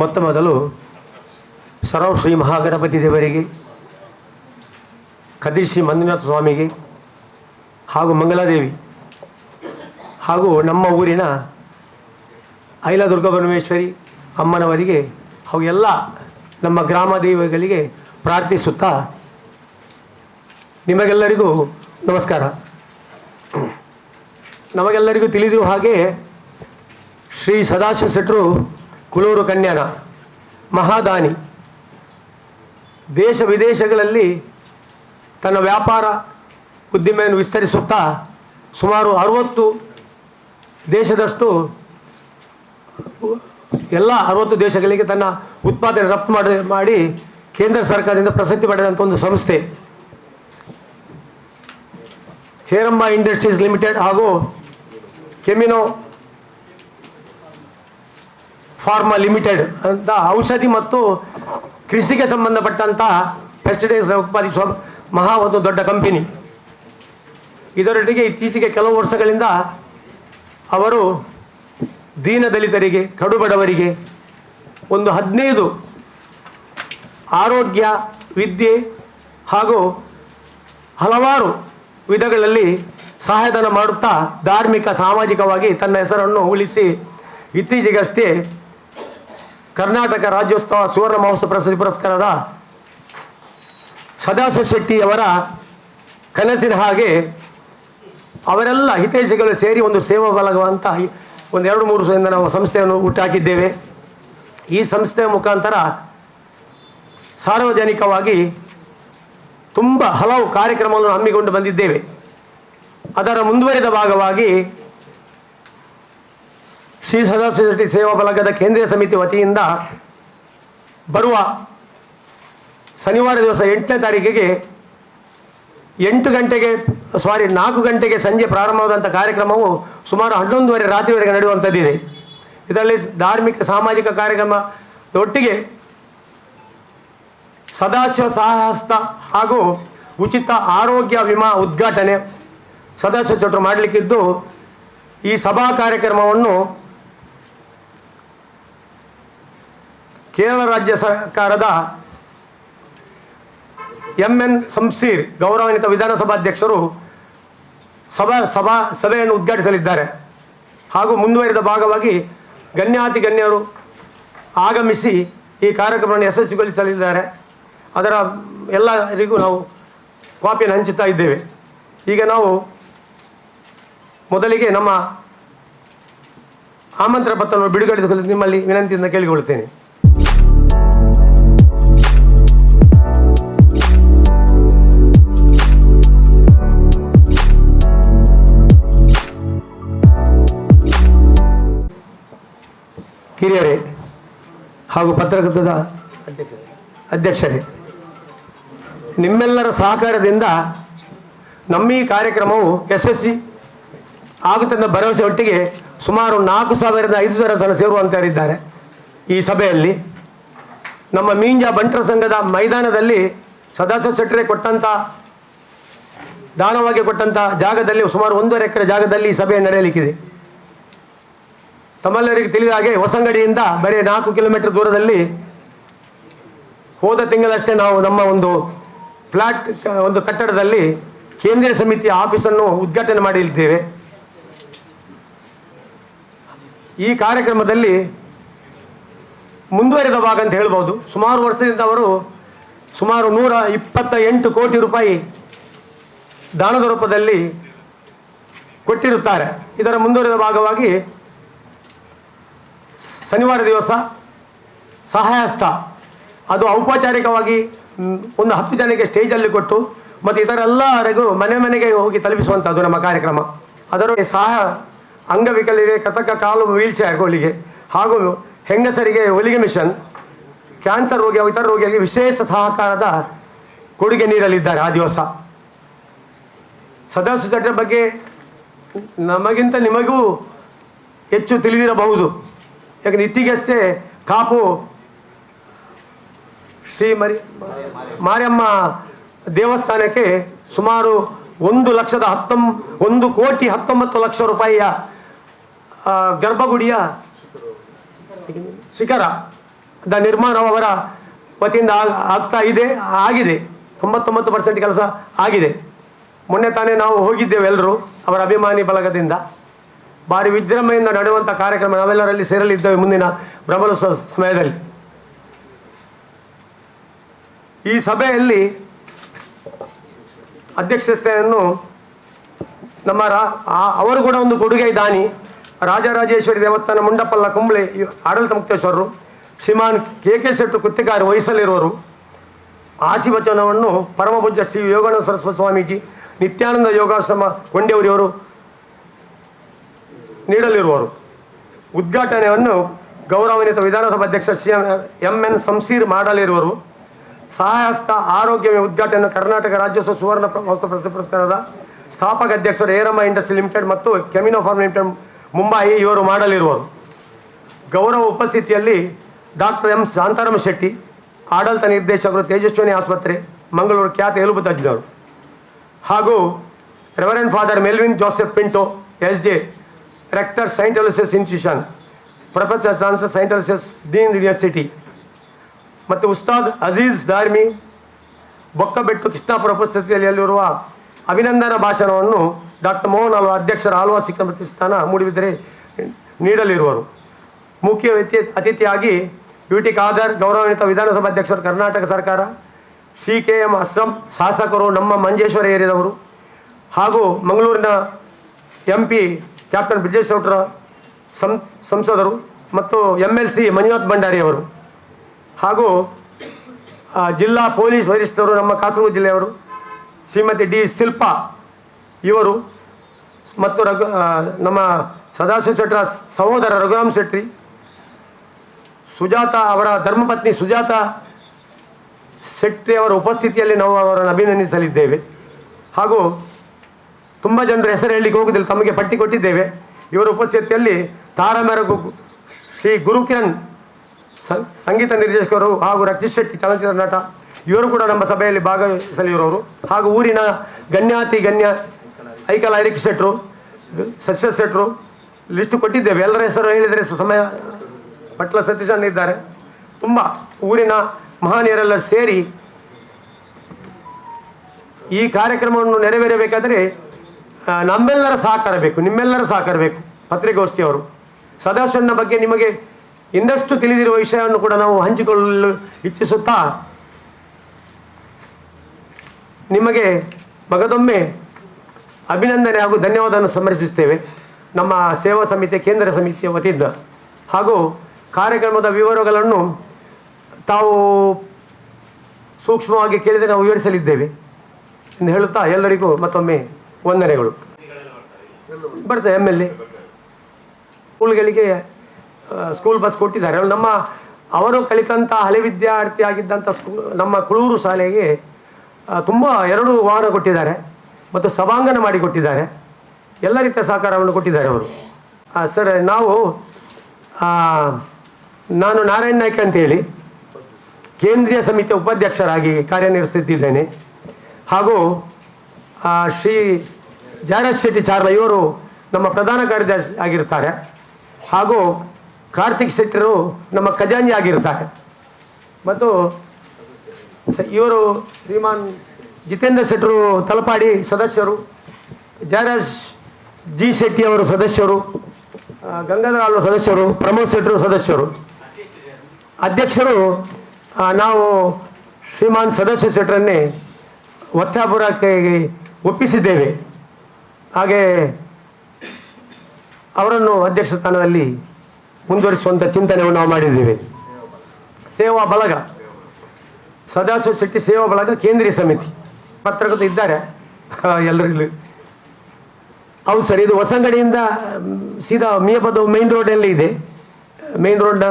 ಮೊತ್ತ ಮೊದಲು ಸರ್ವ ಶ್ರೀ ಮಹಾಗಣಪತಿ ದೇವರಿಗೆ ಕದಿ ಶ್ರೀ ಮಂಜುನಾಥ ಸ್ವಾಮಿಗೆ, ಹಾಗೂ ಮಂಗಲಾದೇವಿ, ಹಾಗೂ ನಮ್ಮ ಊರಿನ ಐಲ ದುರ್ಗಪರಮೇಶ್ವರಿ ಅಮ್ಮನವರಿಗೆ ಹಾಗೂ ಎಲ್ಲ ನಮ್ಮ ಗ್ರಾಮ ದೇವಗಳಿಗೆ ಪ್ರಾರ್ಥಿಸುತ್ತಾ ನಿಮಗೆಲ್ಲರಿಗೂ ನಮಸ್ಕಾರ. ನಮಗೆಲ್ಲರಿಗೂ ತಿಳಿದಿರುವ ಹಾಗೆ ಶ್ರೀ ಸದಾಶಿವ ಶೆಟ್ಟರು ಕುಳೂರು ಕನ್ಯಾನ, ಮಹಾದಾನಿ. ದೇಶ ವಿದೇಶಗಳಲ್ಲಿ ತನ್ನ ವ್ಯಾಪಾರ ಉದ್ದಿಮೆಯನ್ನು ವಿಸ್ತರಿಸುತ್ತಾ ಸುಮಾರು ಅರುವತ್ತು ದೇಶದಷ್ಟು, ಎಲ್ಲ ಅರವತ್ತು ದೇಶಗಳಿಗೆ ತನ್ನ ಉತ್ಪಾದನೆ ರಫ್ತು ಮಾಡಿ ಮಾಡಿ ಕೇಂದ್ರ ಸರ್ಕಾರದಿಂದ ಪ್ರಸಿದ್ಧಿ ಪಡೆದಂಥ ಒಂದು ಸಂಸ್ಥೆ. ಹೇರಂಬ ಇಂಡಸ್ಟ್ರೀಸ್ ಲಿಮಿಟೆಡ್ ಹಾಗೂ ಕೆಮಿನೋ ಫಾರ್ಮಾ ಲಿಮಿಟೆಡ್ ಅಂತ ಔಷಧಿ ಮತ್ತು ಕೃಷಿಗೆ ಸಂಬಂಧಪಟ್ಟಂಥ ಪೆಸ್ಟಿಸೈಡ್ಸ್ ಉತ್ಪಾದಿಸುವ ಮಹಾ ಒಂದು ದೊಡ್ಡ ಕಂಪನಿ. ಇದರೊಟ್ಟಿಗೆ ಇತ್ತೀಚೆಗೆ ಕೆಲವು ವರ್ಷಗಳಿಂದ ಅವರು ದೀನ ದಲಿತರಿಗೆ ಕಡು ಬಡವರಿಗೆ ಒಂದು ಹದಿನೈದು ಆರೋಗ್ಯ, ವಿದ್ಯೆ ಹಾಗೂ ಹಲವಾರು ವಿಧಗಳಲ್ಲಿ ಸಹಾಯಧನ ಮಾಡುತ್ತಾ ಧಾರ್ಮಿಕ, ಸಾಮಾಜಿಕವಾಗಿ ತನ್ನ ಹೆಸರನ್ನು ಉಳಿಸಿ ಇತ್ತೀಚೆಗಷ್ಟೇ ಕರ್ನಾಟಕ ರಾಜ್ಯೋತ್ಸವ ಸುವರ್ಣ ಮಹೋತ್ಸವ ಪ್ರಶಸ್ತಿ ಪುರಸ್ಕಾರದ ಸದಾಶಿವ ಶೆಟ್ಟಿಯವರ ಕನಸಿನ ಹಾಗೆ ಅವರೆಲ್ಲ ಹಿತೈಷಿಗಳು ಸೇರಿ ಒಂದು ಸೇವಾ ಬಲಗುವಂತಹ ಒಂದು ಎರಡು ಮೂರು ವರ್ಷದಿಂದ ನಾವು ಸಂಸ್ಥೆಯನ್ನು ಹುಟ್ಟಾಕಿದ್ದೇವೆ. ಈ ಸಂಸ್ಥೆಯ ಮುಖಾಂತರ ಸಾರ್ವಜನಿಕವಾಗಿ ತುಂಬ ಹಲವು ಕಾರ್ಯಕ್ರಮಗಳನ್ನು ಹಮ್ಮಿಕೊಂಡು ಬಂದಿದ್ದೇವೆ. ಅದರ ಮುಂದುವರಿದ ಭಾಗವಾಗಿ ಶ್ರೀ ಸದಾಶಿವ ಶೆಟ್ಟಿ ಸೇವಾ ಬಲಗದ ಕೇಂದ್ರೀಯ ಸಮಿತಿ ವತಿಯಿಂದ ಬರುವ ಶನಿವಾರ ದಿವಸ ಎಂಟನೇ ತಾರೀಕಿಗೆ ಎಂಟು ಗಂಟೆಗೆ ಸಾರಿ ನಾಲ್ಕು ಗಂಟೆಗೆ ಸಂಜೆ ಪ್ರಾರಂಭವಾದಂಥ ಕಾರ್ಯಕ್ರಮವು ಸುಮಾರು ಹನ್ನೊಂದುವರೆ ರಾತ್ರಿವರೆಗೆ ನಡೆಯುವಂಥದ್ದಿದೆ. ಇದರಲ್ಲಿ ಧಾರ್ಮಿಕ, ಸಾಮಾಜಿಕ ಕಾರ್ಯಕ್ರಮ ಒಟ್ಟಿಗೆ ಸದಾಶಿವ ಸಾಹಸ್ತ ಹಾಗೂ ಉಚಿತ ಆರೋಗ್ಯ ವಿಮಾ ಉದ್ಘಾಟನೆ ಸದಾಶಿವ ಚಟು ಮಾಡಲಿಕ್ಕಿದ್ದು ಈ ಸಭಾ ಕಾರ್ಯಕ್ರಮವನ್ನು ಕೇರಳ ರಾಜ್ಯ ಸರ್ಕಾರದ ಎಂ ಎನ್ ಸಂಸೀರ್, ಗೌರವಾನ್ವಿತ ವಿಧಾನಸಭಾಧ್ಯಕ್ಷರು ಸಭಾ ಸಭಾ, ಸಭೆಯನ್ನು ಉದ್ಘಾಟಿಸಲಿದ್ದಾರೆ. ಹಾಗೂ ಮುಂದುವರಿದ ಭಾಗವಾಗಿ ಗಣ್ಯಾತಿ ಗಣ್ಯರು ಆಗಮಿಸಿ ಈ ಕಾರ್ಯಕ್ರಮವನ್ನು ಯಶಸ್ವಿಗೊಳಿಸಲಿದ್ದಾರೆ. ಅದರ ಎಲ್ಲರಿಗೂ ನಾವು ಕಾಪಿಯನ್ನು ಹಂಚುತ್ತಾ ಇದ್ದೇವೆ. ಈಗ ನಾವು ಮೊದಲಿಗೆ ನಮ್ಮ ಆಮಂತ್ರಣ ಪತ್ರವನ್ನು ಬಿಡುಗಡೆ ನಿಮ್ಮಲ್ಲಿ ವಿನಂತಿಯಿಂದ ಕೇಳಿಕೊಳ್ಳುತ್ತೇನೆ. ಹಿರಿಯರೇ ಹಾಗೂ ಪತ್ರಕರ್ತದ ಅಧ್ಯಕ್ಷರೇ, ನಿಮ್ಮೆಲ್ಲರ ಸಹಕಾರದಿಂದ ನಮ್ಮ ಈ ಕಾರ್ಯಕ್ರಮವು ಯಶಸ್ವಿ ಆಗುತ್ತದೆ ಭರವಸೆ ಒಟ್ಟಿಗೆ ಸುಮಾರು ನಾಲ್ಕು ಸಾವಿರದ ಐದು ಸಾವಿರ ಜನ ಸೇರುವಂತರಿದ್ದಾರೆ ಈ ಸಭೆಯಲ್ಲಿ ನಮ್ಮ ಮೀಂಜಾ ಬಂಟರ ಸಂಘದ ಮೈದಾನದಲ್ಲಿ ಸದಾಶಿವ ಶೆಟ್ಟರೆ ಕೊಟ್ಟಂತ, ದಾನವಾಗಿ ಕೊಟ್ಟಂತ ಜಾಗದಲ್ಲಿ ಸುಮಾರು ಒಂದೂವರೆ ಎಕರೆ ಜಾಗದಲ್ಲಿ ಈ ಸಭೆ ನಡೆಯಲಿಕ್ಕಿದೆ. ತಮ್ಮೆಲ್ಲರಿಗೆ ತಿಳಿದ ಹಾಗೆ ಹೊಸಂಗಡಿಯಿಂದ ಬರೀ ನಾಲ್ಕು ಕಿಲೋಮೀಟರ್ ದೂರದಲ್ಲಿ ಹೋದ ತಿಂಗಳಷ್ಟೇ ನಾವು ನಮ್ಮ ಒಂದು ಫ್ಲಾಟ್, ಒಂದು ಕಟ್ಟಡದಲ್ಲಿ ಕೇಂದ್ರೀಯ ಸಮಿತಿಯ ಆಫೀಸನ್ನು ಉದ್ಘಾಟನೆ ಮಾಡಿದ್ದೇವೆ. ಈ ಕಾರ್ಯಕ್ರಮದಲ್ಲಿ ಮುಂದುವರೆದ ಭಾಗ ಅಂತ ಹೇಳ್ಬೋದು. ಸುಮಾರು ವರ್ಷದಿಂದ ಅವರು ಸುಮಾರು ನೂರ ಇಪ್ಪತ್ತ ಎಂಟು ಕೋಟಿ ರೂಪಾಯಿ ದಾನದ ರೂಪದಲ್ಲಿ ಕೊಟ್ಟಿರುತ್ತಾರೆ. ಇದರ ಮುಂದುವರೆದ ಭಾಗವಾಗಿ ಶನಿವಾರ ದಿವಸ ಸಹಾಯಸ್ಥ ಅದು ಔಪಚಾರಿಕವಾಗಿ ಒಂದು ಹತ್ತು ಜನಕ್ಕೆ ಸ್ಟೇಜಲ್ಲಿ ಕೊಟ್ಟು, ಮತ್ತು ಇದರೆಲ್ಲರಿಗೂ ಮನೆ ಮನೆಗೆ ಹೋಗಿ ತಲುಪಿಸುವಂಥದ್ದು ನಮ್ಮ ಕಾರ್ಯಕ್ರಮ. ಅದರಲ್ಲಿ ಸಹ ಅಂಗವಿಕಲರಿಗೆ ಕಥಕ, ಕಾಲು ವೀಲ್ ಚೇರ್ಗಳಿಗೆ ಹಾಗೂ ಹೆಂಗಸರಿಗೆ ಹೊಲಿಗೆ ಮಿಷನ್, ಕ್ಯಾನ್ಸರ್ ರೋಗಿ ಇತರ ರೋಗಿಗಳಿಗೆ ವಿಶೇಷ ಸಹಕಾರದ ಕೊಡುಗೆ ನೀಡಲಿದ್ದಾರೆ ಆ ದಿವಸ. ಸದಸ್ಯ ಬಗ್ಗೆ ನಮಗಿಂತ ನಿಮಗೂ ಹೆಚ್ಚು ತಿಳಿದಿರಬಹುದು. ಯಾಕಂದ್ರೆ ಇತ್ತೀಗಷ್ಟೇ ಕಾಪು ಶ್ರೀ ಮರಿ ಮಾರಿಯಮ್ಮ ದೇವಸ್ಥಾನಕ್ಕೆ ಸುಮಾರು ಒಂದು ಲಕ್ಷದ ಹತ್ತೊಂ, ಒಂದು ಕೋಟಿ ಹತ್ತೊಂಬತ್ತು ಲಕ್ಷ ರೂಪಾಯಿಯ ಗರ್ಭಗುಡಿಯ ಶಿಖರ ದ ನಿರ್ಮಾಣ ಅವರ ವತಿಯಿಂದ ಆಗ್- ಆಗ್ತಾ ಇದೆ, ಆಗಿದೆ. ತೊಂಬತ್ತೊಂಬತ್ತು ಪರ್ಸೆಂಟ್ ಕೆಲಸ ಆಗಿದೆ. ಮೊನ್ನೆ ತಾನೇ ನಾವು ಹೋಗಿದ್ದೇವೆ ಎಲ್ಲರೂ ಅವರ ಅಭಿಮಾನಿ ಬಳಗದಿಂದ. ಭಾರಿ ವಿಜೃಂಭಣೆಯಿಂದ ನಡೆಯುವಂಥ ಕಾರ್ಯಕ್ರಮ ನಾವೆಲ್ಲರಲ್ಲಿ ಸೇರಲಿದ್ದೇವೆ ಮುಂದಿನ ಬ್ರಹ್ಮೋತ್ಸವ ಸಮಯದಲ್ಲಿ. ಈ ಸಭೆಯಲ್ಲಿ ಅಧ್ಯಕ್ಷತೆಯನ್ನು ನಮ್ಮ ಅವರು ಕೂಡ ಒಂದು ಕೊಡುಗೆ ದಾನಿ, ರಾಜರಾಜೇಶ್ವರಿ ದೇವಸ್ಥಾನ ಮುಂಡಪ್ಪಲ್ಲ ಕುಂಬಳೆ ಆಡಳಿತ ಮುಕ್ತೇಶ್ವರರು, ಶ್ರೀಮಾನ್ ಕೆ ಕೆ ಶೆಟ್ಟು ಕುತ್ತಿಗಾರಿ ವಹಿಸಲಿರುವರು ಆಶೀವಚನವನ್ನು ಪರಮಪೂಜ್ಯ ಶ್ರೀ ಯೋಗಾನಂದ ಸರಸ್ವತಿ ಸ್ವಾಮೀಜಿ, ನಿತ್ಯಾನಂದ ಯೋಗಾಶ್ರಮ ಕೊಂಡೆಯವರಿವರು ನೀಡಲಿರುವರು ಉದ್ಘಾಟನೆಯನ್ನು ಗೌರವಾನ್ವಿತ ವಿಧಾನಸಭಾ ಅಧ್ಯಕ್ಷ ಸಿ ಎಂ ಎನ್ ಸಂಸೀರ್ ಮಾಡಲಿರುವರು. ಸಹಾಯಸ್ತ ಆರೋಗ್ಯ ಉದ್ಘಾಟನೆ ಕರ್ನಾಟಕ ರಾಜ್ಯೋತ್ಸವ ಸುವರ್ಣ ಮಹೋತ್ಸವ ಪ್ರಶಸ್ತಿ ಪುರಸ್ಕಾರದ ಸ್ಥಾಪಕ ಅಧ್ಯಕ್ಷರು ಏರಮ್ಮ ಇಂಡಸ್ಟ್ರಿ ಲಿಮಿಟೆಡ್ ಮತ್ತು ಕೆಮಿನೋ ಫಾರ್ಮ್ ಲಿಮಿಟೆಡ್ ಮುಂಬೈ ಇವರು ಮಾಡಲಿರುವರು. ಗೌರವ ಉಪಸ್ಥಿತಿಯಲ್ಲಿ ಡಾಕ್ಟರ್ ಎಂ ಶಾಂತಾರಾಮ ಶೆಟ್ಟಿ, ಆಡಳಿತ ನಿರ್ದೇಶಕರು ತೇಜಸ್ವಿನಿ ಆಸ್ಪತ್ರೆ, ಮಂಗಳೂರು ಖ್ಯಾತ ಎಲುಬು ತಜ್ಞರು. ಹಾಗೂ reverend father Melvin Joseph Pinto, S J rector Saint Aloysius institution professor chancellor Saint Aloysius dean university ಮತ್ತು ಉಸ್ತಾದ್ ಅಜೀಜ್ ದಾರ್ಮಿ, ಬೊಕ್ಕಬೆಟ್ಟು ಕೃಷ್ಣಾಪುರ ಉಪಸ್ಥಿತಿಯಲ್ಲಿರುವ ಅಭಿನಂದನಾ ಭಾಷಣವನ್ನು ಡಾಕ್ಟರ್ ಮೋಹನ್ ಅವರ ಅಧ್ಯಕ್ಷರ ಆಳ್ವ ಸಿಕ್ಕ ಪ್ರತಿಷ್ಠಾನ ಮೂಡಿಬಿದರೆ ನೀಡಲಿರುವರು. ಮುಖ್ಯ ವ್ಯಕ್ತಿ ಅತಿಥಿಯಾಗಿ ಯು ಟಿ ಖಾದರ್, ಗೌರವಾನ್ವಿತ ವಿಧಾನಸಭಾ ಅಧ್ಯಕ್ಷರು ಕರ್ನಾಟಕ ಸರ್ಕಾರ, ಸಿ ಕೆ ಎಂ ಅಸ್ರಂ, ಶಾಸಕರು ನಮ್ಮ ಮಂಜೇಶ್ವರ ಏರಿದವರು ಹಾಗೂ ಮಂಗಳೂರಿನ M P captain Brijesh Chowta ಸಂ ಸಂಸದರು ಮತ್ತು M L C Manjunath Bhandari ಅವರು. ಹಾಗೂ ಜಿಲ್ಲಾ ಪೊಲೀಸ್ ವರಿಷ್ಠರು ನಮ್ಮ ಕಾಸರಗೋಡು ಜಿಲ್ಲೆಯವರು, ಶ್ರೀಮತಿ ಡಿ ಶಿಲ್ಪಾ ಇವರು ಮತ್ತು ರಘು ನಮ್ಮ ಸದಾಶಿವ ಶೆಟ್ಟರ ಸಹೋದರ ರಘುರಾಮ್ ಶೆಟ್ಟಿ ಸುಜಾತ ಅವರ ಧರ್ಮಪತ್ನಿ ಸುಜಾತ ಶೆಟ್ಟಿ ಅವರ ಉಪಸ್ಥಿತಿಯಲ್ಲಿ ನಾವು ಅವರನ್ನು ಅಭಿನಂದಿಸಲಿದ್ದೇವೆ. ಹಾಗೂ ತುಂಬ ಜನರ ಹೆಸರು ಹೇಳಲಿಕ್ಕೆ ಹೋಗುದಿಲ್ಲ, ತಮಗೆ ಪಟ್ಟಿ ಕೊಟ್ಟಿದ್ದೇವೆ. ಇವರ ಉಪಸ್ಥಿತಿಯಲ್ಲಿ ತಾರಮೆರಗು ಶ್ರೀ ಗುರುಕಿರಣ್ ಸಂಗೀತ ನಿರ್ದೇಶಕರು ಹಾಗೂ ರಕ್ಷಿತ್ ಶೆಟ್ಟಿ ಚಲನಚಿತ್ರ ನಟ, ಇವರು ಕೂಡ ನಮ್ಮ ಸಭೆಯಲ್ಲಿ ಭಾಗವಹಿಸಲಿರೋರು ಹಾಗೂ ಊರಿನ ಗಣ್ಯಾತಿ ಗಣ್ಯ ಐಕಲ್ ಐರಿಕ್ ಶೆಟ್ರು ಸಸ್ಯ ಶೆಟ್ರು ಲಿಸ್ಟ್ ಕೊಟ್ಟಿದ್ದೇವೆ. ಎಲ್ಲರ ಹೆಸರು ಹೇಳಿದರೆ ಸಮಯ ಪಟ್ಲ ಸತೀಶನ್ ಇದ್ದಾರೆ. ತುಂಬ ಊರಿನ ಮಹಾನೀಯರೆಲ್ಲ ಸೇರಿ ಈ ಕಾರ್ಯಕ್ರಮವನ್ನು ನೆರವೇರಬೇಕಾದರೆ ನಮ್ಮೆಲ್ಲರ ಸಹಕಾರ ಬೇಕು, ನಿಮ್ಮೆಲ್ಲರ ಸಹಕಾರ ಬೇಕು ಪತ್ರಿಕಾಗೋಷ್ಠಿಯವರು ಸದಸ್ಯನ ಬಗ್ಗೆ ನಿಮಗೆ ಇನ್ನಷ್ಟು ತಿಳಿದಿರುವ ವಿಷಯವನ್ನು ಕೂಡ ನಾವು ಹಂಚಿಕೊಳ್ಳಲು ಇಚ್ಛಿಸುತ್ತಾ, ನಿಮಗೆ ಮಗದೊಮ್ಮೆ ಅಭಿನಂದನೆ ಹಾಗೂ ಧನ್ಯವಾದವನ್ನು ಸಮರ್ಪಿಸುತ್ತೇವೆ. ನಮ್ಮ ಸೇವಾ ಸಮಿತಿ ಕೇಂದ್ರ ಸಮಿತಿಯ ವತಿಯಿಂದ ಹಾಗೂ ಕಾರ್ಯಕ್ರಮದ ವಿವರಗಳನ್ನು ತಾವು ಸೂಕ್ಷ್ಮವಾಗಿ ಕೇಳಿದರೆ ನಾವು ವಿವರಿಸಲಿದ್ದೇವೆ ಎಂದು ಹೇಳುತ್ತಾ ಎಲ್ಲರಿಗೂ ಮತ್ತೊಮ್ಮೆ ವಂದನೆಗಳು ಬರ್ತದೆ ಎಂ ಎಲ್ ಎ ಸ್ಕೂಲ್ಗಳಿಗೆ ಸ್ಕೂಲ್ ಬಸ್ ಕೊಟ್ಟಿದ್ದಾರೆ. ನಮ್ಮ, ಅವರು ಕಲಿತಂಥ ಹಳೆ ವಿದ್ಯಾರ್ಥಿ ಆಗಿದ್ದಂಥ ನಮ್ಮ ಕುಳೂರು ಶಾಲೆಗೆ ತುಂಬ ಎರಡು ವಾಹನ ಕೊಟ್ಟಿದ್ದಾರೆ. ಮತ್ತು ಸಭಾಂಗಣ ಮಾಡಿಕೊಟ್ಟಿದ್ದಾರೆ ಎಲ್ಲ ರೀತಿಯ ಸಹಕಾರವನ್ನು ಕೊಟ್ಟಿದ್ದಾರೆ ಅವರು. ಸರ್, ನಾವು ನಾನು ನಾರಾಯಣ ನಾಯ್ಕ ಅಂತೇಳಿ ಕೇಂದ್ರೀಯ ಸಮಿತಿಯ ಉಪಾಧ್ಯಕ್ಷರಾಗಿ ಕಾರ್ಯನಿರ್ವಹಿಸುತ್ತಿದ್ದೇನೆ. ಹಾಗೂ ಶ್ರೀ ಜಾರಸ್ ಶೆಟ್ಟಿ ಚಾರ್ಲ ಇವರು ನಮ್ಮ ಪ್ರಧಾನ ಕಾರ್ಯದರ್ಶಿ ಆಗಿರ್ತಾರೆ. ಹಾಗೂ ಕಾರ್ತಿಕ್ ಶೆಟ್ಟರು ನಮ್ಮ ಖಜಾಂಜಿ ಆಗಿರ್ತಾರೆ. ಮತ್ತು ಇವರು ಶ್ರೀಮಾನ್ ಜಿತೇಂದ್ರ ಶೆಟ್ಟರು ತಲಪಾಡಿ ಸದಸ್ಯರು ಜಾರಸ್ ಜಿ ಶೆಟ್ಟಿ ಅವರು ಸದಸ್ಯರು ಗಂಗಾಧರ ಆಳ್ವ ಸದಸ್ಯರು, ಪ್ರಮೋದ್ ಶೆಟ್ಟರು ಸದಸ್ಯರು. ಅಧ್ಯಕ್ಷರು ನಾವು ಶ್ರೀಮಾನ್ ಸದಸ್ಯ ಶೆಟ್ಟರನ್ನೇ ಒತ್ತಾಪುರಕ್ಕೆ ಒಪ್ಪಿಸಿದ್ದೇವೆ. ಹಾಗೆ ಅವರನ್ನು ಅಧ್ಯಕ್ಷ ಸ್ಥಾನದಲ್ಲಿ ಮುಂದುವರಿಸುವಂಥ ಚಿಂತನೆಯನ್ನು ನಾವು ಮಾಡಿದ್ದೇವೆ. ಸೇವಾ ಬಳಗ. ಸದಾಶಿವ ಶೆಟ್ಟಿ ಸೇವಾ ಬಳಗ ಕೇಂದ್ರೀಯ ಸಮಿತಿ. ಪತ್ರಕರ್ತರು ಇದ್ದಾರೆ. ಎಲ್ಲರಿಗೂ ಹೌದು ಸರ್, ಇದು ಹೊಸಂಗಡಿಯಿಂದ ಸೀದಾ ಮಿಯಪದ ಮೈನ್ ರೋಡಲ್ಲಿ ಇದೆ. ಮೈನ್ ರೋಡ್ನ